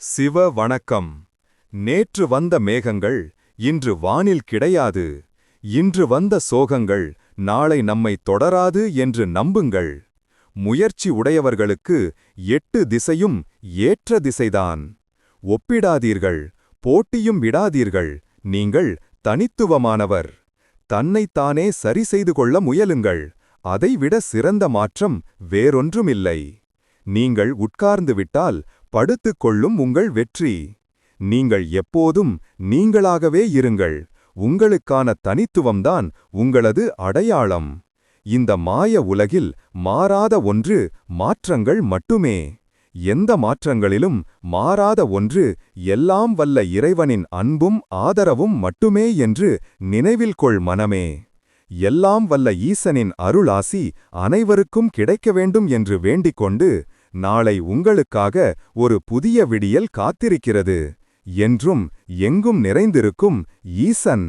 சிவ வணக்கம். நேற்று வந்த மேகங்கள் இன்று வானில் கிடையாது. இன்று வந்த சோகங்கள் நாளை நம்மை தொடராது என்று நம்புங்கள். முயற்சி உடையவர்களுக்கு எட்டு திசையும் ஏற்ற திசைதான். ஒப்பிடாதீர்கள் போட்டியும் விடாதீர்கள் நீங்கள் தனித்துவமானவர். தன்னைத்தானே சரி செய்து கொள்ள முயலுங்கள் அதைவிட சிறந்த மாற்றம் வேறொன்றுமில்லை. நீங்கள் உட்கார்ந்துவிட்டால் படுத்துக்கொள்ளும் படுத்துக் கொள்ளும் உங்கள் வெற்றி. நீங்கள் எப்போதும் நீங்களாகவே இருங்கள். உங்களுக்கான தனித்துவம்தான் உங்களது அடையாளம். இந்த மாய உலகில் மாறாத ஒன்று மாற்றங்கள் மட்டுமே. எந்த மாற்றங்களிலும் மாறாத ஒன்று எல்லாம் வல்ல இறைவனின் அன்பும் ஆதரவும் மட்டுமே என்று நினைவில் கொள் மனமே. எல்லாம் வல்ல ஈசனின் அருளாசி அனைவருக்கும் கிடைக்க வேண்டும் என்று வேண்டிக் கொண்டு நாளை உங்களுக்காக ஒரு புதிய விடியல் காத்திருக்கிறது என்றும் எங்கும் நிறைந்திருக்கும் ஈசன்.